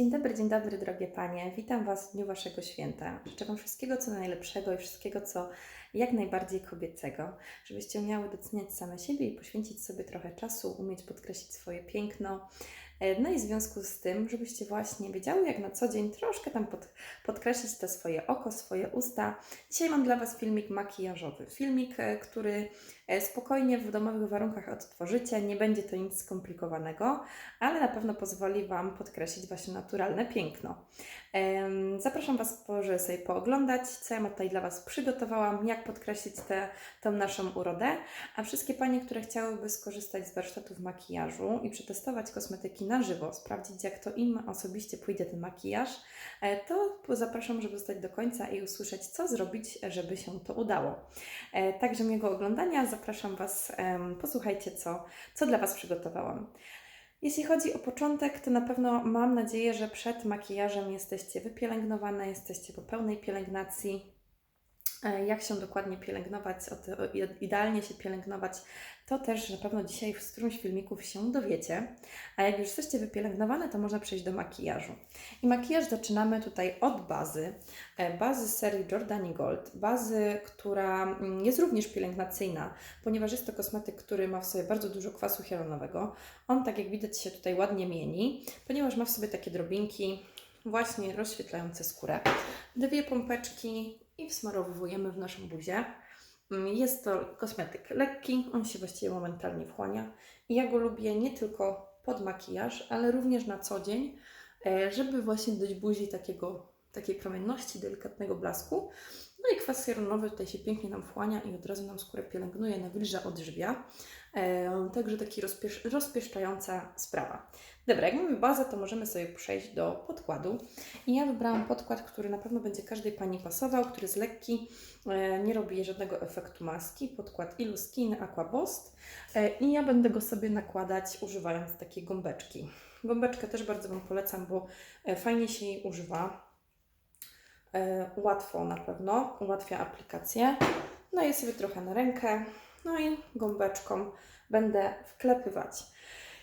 Dzień dobry, dzień dobry, drogie panie. Witam Was w dniu Waszego święta. Życzę Wam wszystkiego, co najlepszego i wszystkiego, co jak najbardziej kobiecego, żebyście umiały doceniać same siebie i poświęcić sobie trochę czasu, umieć podkreślić swoje piękno. E, No i w związku z tym, żebyście właśnie wiedziały, jak na co dzień troszkę tam pod, podkreślić to swoje oko, swoje usta. Dzisiaj mam dla Was filmik makijażowy. Filmik, e, który spokojnie w domowych warunkach odtworzycie. Nie będzie to nic skomplikowanego, ale na pewno pozwoli Wam podkreślić Wasze naturalne piękno. Zapraszam Was, żeby sobie pooglądać, co ja tutaj dla Was przygotowałam, jak podkreślić tę naszą urodę. A wszystkie Panie, które chciałyby skorzystać z warsztatów makijażu i przetestować kosmetyki na żywo, sprawdzić jak to im osobiście pójdzie ten makijaż, e, to zapraszam, żeby zostać do końca i usłyszeć, co zrobić, żeby się to udało. E, Także miłego oglądania, zapraszam Was, posłuchajcie, co, co dla Was przygotowałam. Jeśli chodzi o początek, to na pewno mam nadzieję, że przed makijażem jesteście wypielęgnowane, jesteście po pełnej pielęgnacji. E, Jak się dokładnie pielęgnować, idealnie się pielęgnować, to też na pewno dzisiaj w którymś filmików się dowiecie. A jak już jesteście wypielęgnowane, to można przejść do makijażu. I makijaż zaczynamy tutaj od bazy. E, Bazy serii Jordani Gold. Bazy, która mm, jest również pielęgnacyjna, ponieważ jest to kosmetyk, który ma w sobie bardzo dużo kwasu hialuronowego. On, tak jak widać, się tutaj ładnie mieni, ponieważ ma w sobie takie drobinki właśnie rozświetlające skórę. Dwie pompeczki i wsmarowujemy w naszą buzię. Mm, Jest to kosmetyk lekki, on się właściwie momentalnie wchłania ja go lubię nie tylko pod makijaż, ale również na co dzień, e, żeby właśnie dać buzi takiego, takiej promienności, delikatnego blasku. No i kwas hialuronowy tutaj się pięknie nam wchłania i od razu nam skórę pielęgnuje, nawilża, odżywia. E, Także taki rozpiesz, rozpieszczająca sprawa. Dobra, jak mamy bazę, to możemy sobie przejść do podkładu. I ja wybrałam podkład, który na pewno będzie każdej Pani pasował, który jest lekki, e, nie robi żadnego efektu maski. Podkład Illuskin Aquabost. E, I ja będę go sobie nakładać używając takiej gąbeczki. Gąbeczkę też bardzo Wam polecam, bo e, fajnie się jej używa. E, Łatwo na pewno, ułatwia aplikację. No i sobie trochę na rękę, no i gąbeczką będę wklepywać.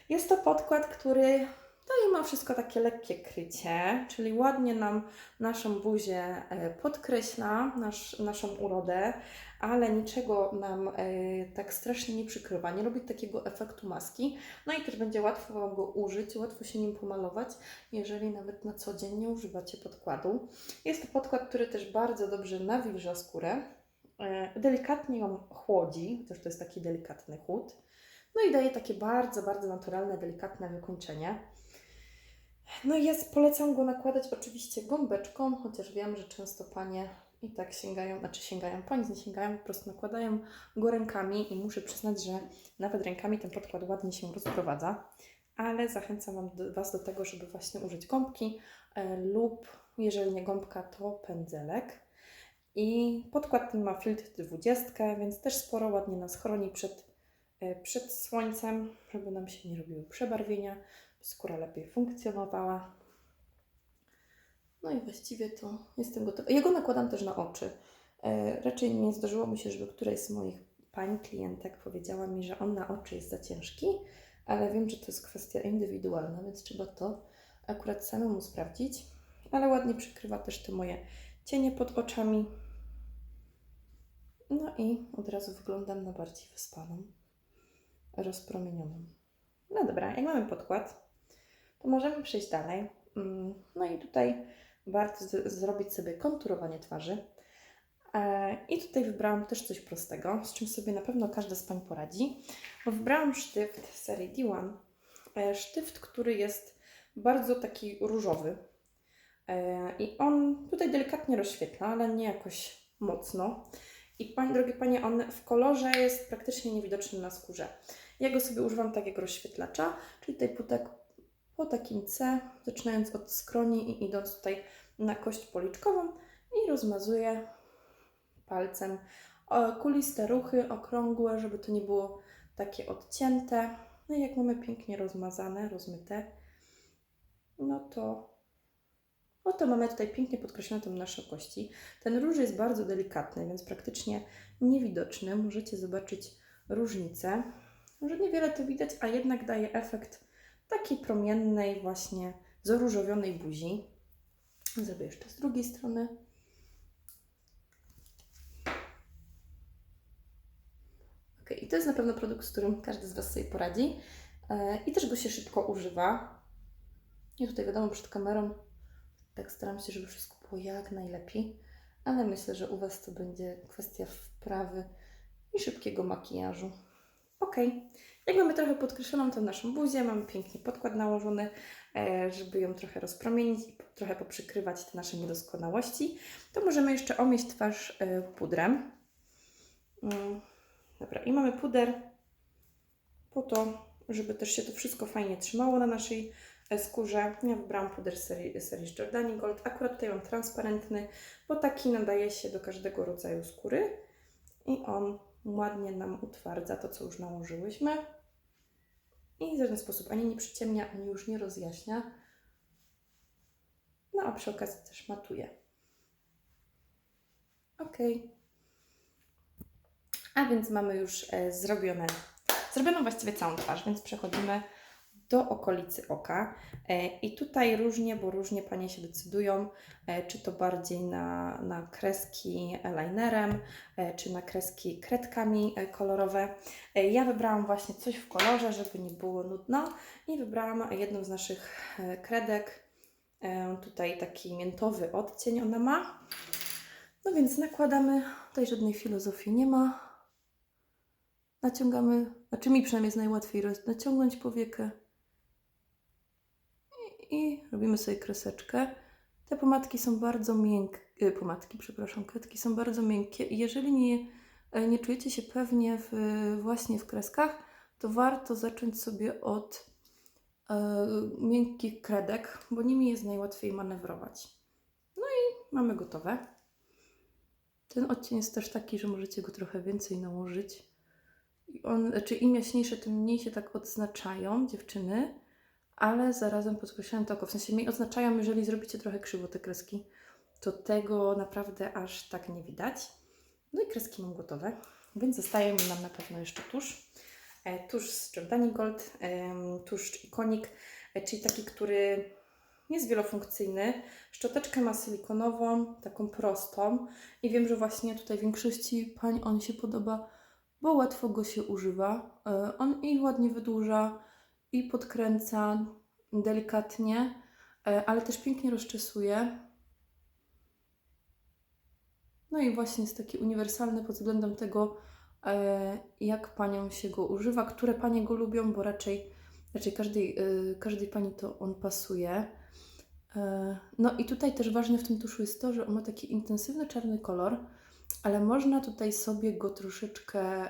Jest to podkład, który daje ma wszystko takie lekkie krycie, czyli ładnie nam naszą buzię e, podkreśla, nasz, naszą urodę, ale niczego nam e, tak strasznie nie przykrywa, nie robi takiego efektu maski. No i też będzie łatwo Wam go użyć, łatwo się nim pomalować, jeżeli nawet na co dzień nie używacie podkładu. Jest to podkład, który też bardzo dobrze nawilża skórę, e, delikatnie ją chłodzi, chociaż to jest taki delikatny chłód. No i daje takie bardzo, bardzo naturalne, delikatne wykończenie. No i ja polecam go nakładać oczywiście gąbeczką, chociaż wiem, że często panie i tak sięgają, znaczy sięgają, panie nie sięgają, po prostu nakładają go rękami i muszę przyznać, że nawet rękami ten podkład ładnie się rozprowadza, ale zachęcam wam do, Was do tego, żeby właśnie użyć gąbki e, lub jeżeli nie gąbka, to pędzelek. I podkład ten ma filtr 20, więc też sporo ładnie nas chroni przed e, przed słońcem, żeby nam się nie robiły przebarwienia, skóra lepiej funkcjonowała. No i właściwie to jestem gotowa. Ja go nakładam też na oczy. E, raczej nie zdarzyło mi się, żeby któraś z moich pań klientek powiedziała mi, że on na oczy jest za ciężki, ale wiem, że to jest kwestia indywidualna, więc trzeba to akurat samemu sprawdzić. Ale ładnie przykrywa też te moje cienie pod oczami. No i od razu wyglądam na bardziej wyspaną rozpromienioną. No dobra, jak mamy podkład, to możemy przejść dalej. Mm, No i tutaj warto zrobić sobie konturowanie twarzy. E, I tutaj wybrałam też coś prostego, z czym sobie na pewno każda z Pań poradzi, bo wybrałam sztyft serii D1. E, Sztyft, który jest bardzo taki różowy. E, I on tutaj delikatnie rozświetla, ale nie jakoś mocno. I Pani, drogie Panie, on w kolorze jest praktycznie niewidoczny na skórze. Ja go sobie używam tak rozświetlacza, czyli tutaj po, tak, po takim C, zaczynając od skroni i idąc tutaj na kość policzkową i rozmazuję palcem kuliste ruchy, okrągłe, żeby to nie było takie odcięte. No i jak mamy pięknie rozmazane, rozmyte, no to, no to mamy tutaj pięknie podkreślone te nasze kości. Ten róż jest bardzo delikatny, więc praktycznie niewidoczny. Możecie zobaczyć różnicę. Może niewiele to widać, a jednak daje efekt takiej promiennej właśnie zaróżowionej buzi. Zrobię jeszcze z drugiej strony. Ok, i to jest na pewno produkt, z którym każdy z Was sobie poradzi. E, I też go się szybko używa. Ja tutaj wiadomo przed kamerą tak staram się, żeby wszystko było jak najlepiej, ale myślę, że u Was to będzie kwestia wprawy i szybkiego makijażu. Ok, jak mamy trochę podkreśloną tę naszą buzię, mamy pięknie podkład nałożony, e, żeby ją trochę rozpromienić i trochę poprzykrywać te nasze niedoskonałości, to możemy jeszcze omieść twarz e, pudrem. Mm, Dobra, i mamy puder po to, żeby też się to wszystko fajnie trzymało na naszej e, skórze. Ja wybrałam puder serii, serii Jordani Gold. Akurat tutaj mam transparentny, bo taki nadaje się do każdego rodzaju skóry i on ładnie nam utwardza to, co już nałożyłyśmy. I w żaden sposób ani nie przyciemnia, ani już nie rozjaśnia. No a przy okazji też matuje. Ok. A więc mamy już e, zrobione, zrobioną właściwie całą twarz, więc przechodzimy do okolicy oka. E, I tutaj różnie, bo różnie Panie się decydują, e, czy to bardziej na, na kreski linerem, e, czy na kreski kredkami kolorowe. Ja wybrałam właśnie coś w kolorze, żeby nie było nudno i wybrałam jedną z naszych kredek. Tutaj taki miętowy odcień ona ma. No więc nakładamy, tutaj żadnej filozofii nie ma. Naciągamy, znaczy mi przynajmniej jest najłatwiej naciągnąć powiekę i, robimy sobie kreseczkę. Te pomadki są bardzo miękkie, pomadki, przepraszam, kredki są bardzo miękkie i jeżeli nie, e, nie czujecie się pewnie w, właśnie w kreskach, to warto zacząć sobie od e, miękkich kredek, bo nimi jest najłatwiej manewrować. No i mamy gotowe. Ten odcień jest też taki, że możecie go trochę więcej nałożyć. On, znaczy im jaśniejsze, tym mniej się tak odznaczają dziewczyny, ale zarazem podkreślają to oko. W sensie mniej odznaczają, jeżeli zrobicie trochę krzywo te kreski, to tego naprawdę aż tak nie widać. No i kreski mam gotowe, więc zostaje mi nam na pewno jeszcze tusz. E, tusz z Jordani Gold, tusz ikonik, e, czyli taki, który jest wielofunkcyjny. Szczoteczkę ma silikonową, taką prostą i wiem, że właśnie tutaj większości pań on się podoba, bo łatwo go się używa. E, On i ładnie wydłuża, i podkręca delikatnie, e, ale też pięknie rozczesuje. No i właśnie jest taki uniwersalny pod względem tego, e, jak paniom się go używa, które panie go lubią, bo raczej, raczej każdej, e, każdej pani to on pasuje. No i tutaj też ważne w tym tuszu jest to, że on ma taki intensywny czarny kolor, ale można tutaj sobie go troszeczkę,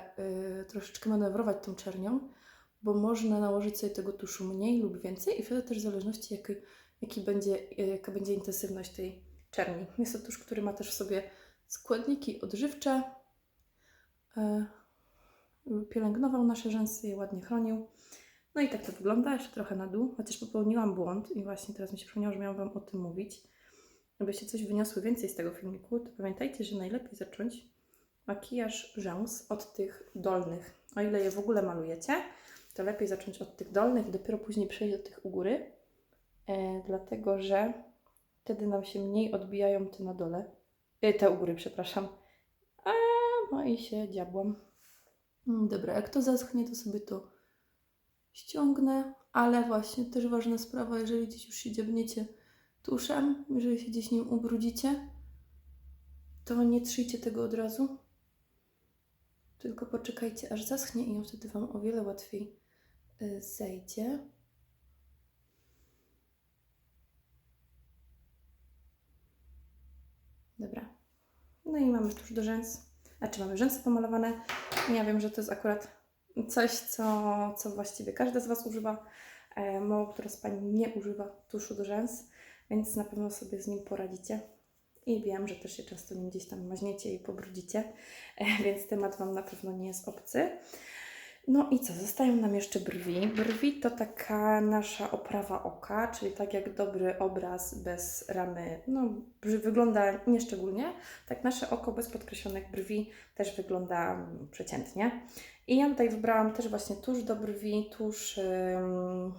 troszeczkę manewrować tą czernią, bo można nałożyć sobie tego tuszu mniej lub więcej i wtedy też w zależności jaki, jaki będzie, jaka będzie intensywność tej czerni. Jest to tusz, który ma też w sobie składniki odżywcze, e, pielęgnował nasze rzęsy, je ładnie chronił. No i tak to wygląda, jeszcze trochę na dół, chociaż popełniłam błąd i właśnie teraz mi się przypomniało, że miałam Wam o tym mówić. Abyście coś wyniosły więcej z tego filmiku, to pamiętajcie, że najlepiej zacząć makijaż rzęs od tych dolnych. O ile je w ogóle malujecie, to lepiej zacząć od tych dolnych i dopiero później przejść do tych u góry, e, dlatego że wtedy nam się mniej odbijają te na dole, e, te u góry, przepraszam. A, no i się diabłam. Mm, Dobra, jak to zaschnie, to sobie to ściągnę, ale właśnie też ważna sprawa, jeżeli gdzieś już się dziabniecie tuszem, jeżeli się gdzieś nim ubrudzicie, to nie trzyjcie tego od razu, tylko poczekajcie aż zaschnie i wtedy Wam o wiele łatwiej zejdzie. Dobra. No i mamy tuż do rzęs. Znaczy mamy rzęsy pomalowane. Ja wiem, że to jest akurat coś, co, co właściwie każda z Was używa. E, Mało która z Pani nie używa tuszu do rzęs, więc na pewno sobie z nim poradzicie. I wiem, że też się często nim gdzieś tam maźniecie i pobrudzicie, e, więc temat Wam na pewno nie jest obcy. No i co? Zostają nam jeszcze brwi. Brwi to taka nasza oprawa oka, czyli tak jak dobry obraz bez ramy, no wygląda nieszczególnie, tak nasze oko bez podkreślonych brwi też wygląda mm, przeciętnie. I ja tutaj wybrałam też właśnie tusz do brwi, tusz, ym,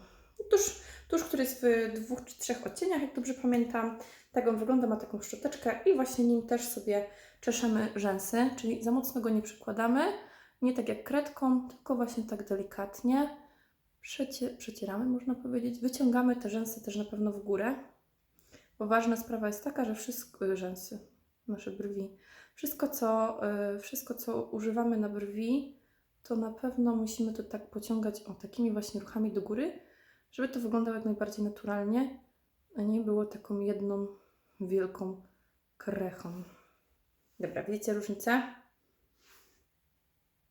tusz Tusz, który jest w dwóch czy trzech odcieniach, jak dobrze pamiętam. Tak on wygląda, ma taką szczoteczkę i właśnie nim też sobie czeszemy rzęsy, czyli za mocno go nie przykładamy, nie tak jak kredką, tylko właśnie tak delikatnie przecie, przecieramy, można powiedzieć. Wyciągamy te rzęsy też na pewno w górę, bo ważna sprawa jest taka, że wszystko, rzęsy, nasze brwi, wszystko co, y, wszystko co używamy na brwi, to na pewno musimy to tak pociągać o takimi właśnie ruchami do góry, żeby to wyglądało jak najbardziej naturalnie, a nie było taką jedną wielką krechą. Dobra, widzicie różnicę?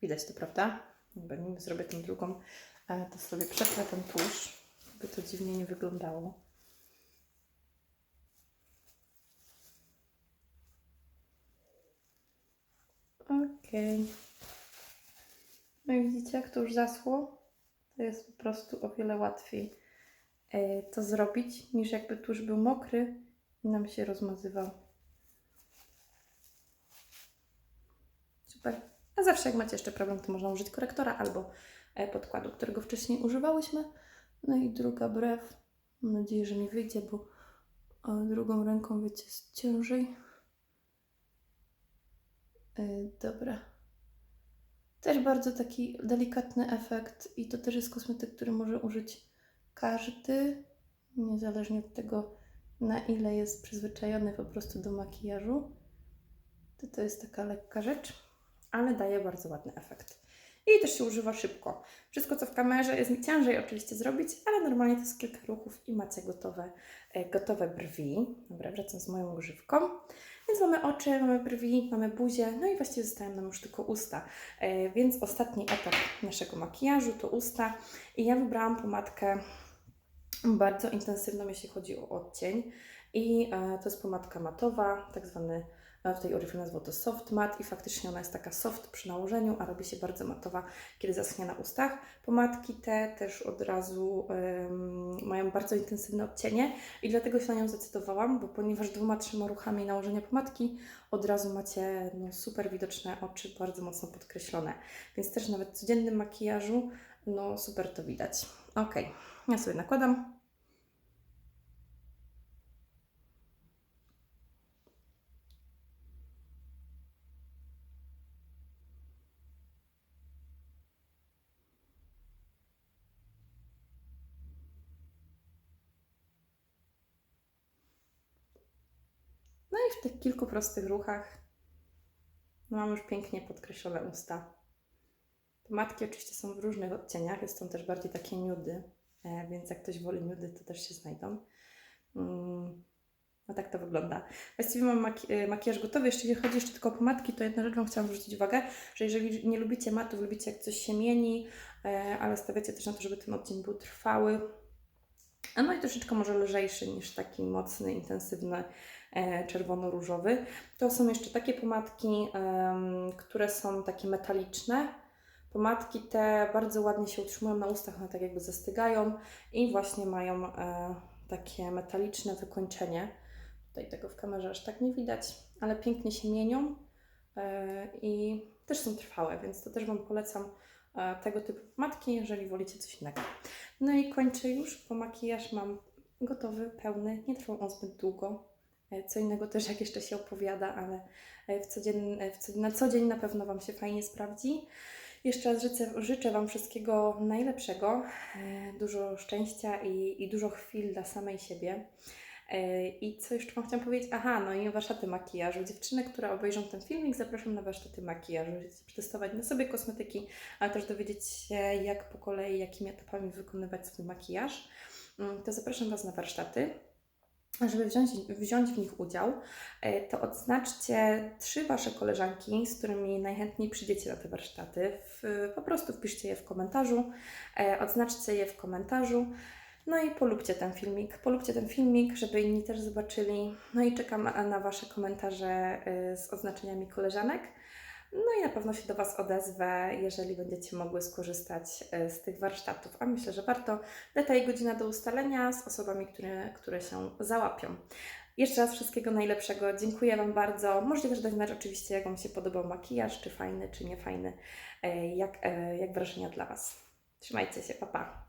Widać to, prawda? Nim zrobię tą drugą, e, to sobie przetrę ten tusz, by to dziwnie nie wyglądało. Okej. No i widzicie, jak to już zasło? To jest po prostu o wiele łatwiej e, to zrobić, niż jakby tusz był mokry i nam się rozmazywał. Super. A zawsze jak macie jeszcze problem, to można użyć korektora albo e, podkładu, którego wcześniej używałyśmy. No i druga brew. Mam nadzieję, że mi wyjdzie, bo drugą ręką, wiecie, jest ciężej. E, Dobra. Też bardzo taki delikatny efekt i to też jest kosmetyk, który może użyć każdy, niezależnie od tego, na ile jest przyzwyczajony po prostu do makijażu. To, to jest taka lekka rzecz, ale daje bardzo ładny efekt. I też się używa szybko. Wszystko, co w kamerze jest mi ciężej oczywiście zrobić, ale normalnie to jest kilka ruchów i macie gotowe, e, gotowe brwi. Dobra, wracam z moją grzywką. Więc mamy oczy, mamy brwi, mamy buzię, no i właściwie zostają nam już tylko usta. E, więc ostatni etap naszego makijażu to usta. I ja wybrałam pomadkę bardzo intensywną, jeśli chodzi o odcień. I e, to jest pomadka matowa, tak zwany, e, tutaj Oriflame nazwał to soft mat i faktycznie ona jest taka soft przy nałożeniu, a robi się bardzo matowa, kiedy zaschnie na ustach. Pomadki te też od razu em, mają bardzo intensywne odcienie i dlatego się na nią zdecydowałam, bo ponieważ dwoma, trzema ruchami nałożenia pomadki od razu macie no, super widoczne oczy, bardzo mocno podkreślone. Więc też nawet w codziennym makijażu no super to widać. Ok, ja sobie nakładam. No i w tych kilku prostych ruchach mam już pięknie podkreślone usta. Pomadki oczywiście są w różnych odcieniach, jest są też bardziej takie nudy, e, więc jak ktoś woli nudy, to też się znajdą. Mm, No tak to wygląda. Właściwie mam e, makijaż gotowy. Jeśli chodzi jeszcze tylko o pomadki, to jedna rzecz chciałam zwrócić uwagę, że jeżeli nie lubicie matów, lubicie jak coś się mieni, e, ale stawiacie też na to, żeby ten odcień był trwały, a no i troszeczkę może lżejszy niż taki mocny, intensywny czerwono-różowy. To są jeszcze takie pomadki, które są takie metaliczne. Pomadki te bardzo ładnie się utrzymują na ustach, one tak jakby zastygają i właśnie mają e, takie metaliczne wykończenie. Tutaj tego w kamerze aż tak nie widać, ale pięknie się mienią e, i też są trwałe, więc to też Wam polecam e, tego typu pomadki, jeżeli wolicie coś innego. No i kończę już, bo makijaż mam gotowy, pełny, nie trwał on zbyt długo. E, Co innego też jak jeszcze się opowiada, ale e, w codzien, e, w na co dzień na pewno Wam się fajnie sprawdzi. Jeszcze raz życzę, życzę Wam wszystkiego najlepszego, dużo szczęścia i, i dużo chwil dla samej siebie. I co jeszcze Wam chciałam powiedzieć? Aha, no i warsztaty makijażu. Dziewczyny, które obejrzą ten filmik, zapraszam na warsztaty makijażu. Chcecie przetestować na sobie kosmetyki, ale też dowiedzieć się, jak po kolei, jakimi etapami wykonywać swój makijaż. Mm, To zapraszam Was na warsztaty. Żeby wziąć, wziąć w nich udział, e, to odznaczcie trzy Wasze koleżanki, z którymi najchętniej przyjdziecie na te warsztaty. W, po prostu wpiszcie je w komentarzu, e, odznaczcie je w komentarzu. No i polubcie ten filmik. Polubcie ten filmik, żeby inni też zobaczyli. No i czekam na Wasze komentarze y, z oznaczeniami koleżanek. No i na pewno się do Was odezwę, jeżeli będziecie mogły skorzystać y, z tych warsztatów. A myślę, że warto. Data i godzina do ustalenia z osobami, które, które się załapią. Jeszcze raz wszystkiego najlepszego. Dziękuję Wam bardzo. Możecie też dać znać oczywiście, jak Wam się podobał makijaż, czy fajny, czy niefajny, y, jak, y, jak wrażenia dla Was. Trzymajcie się, pa pa.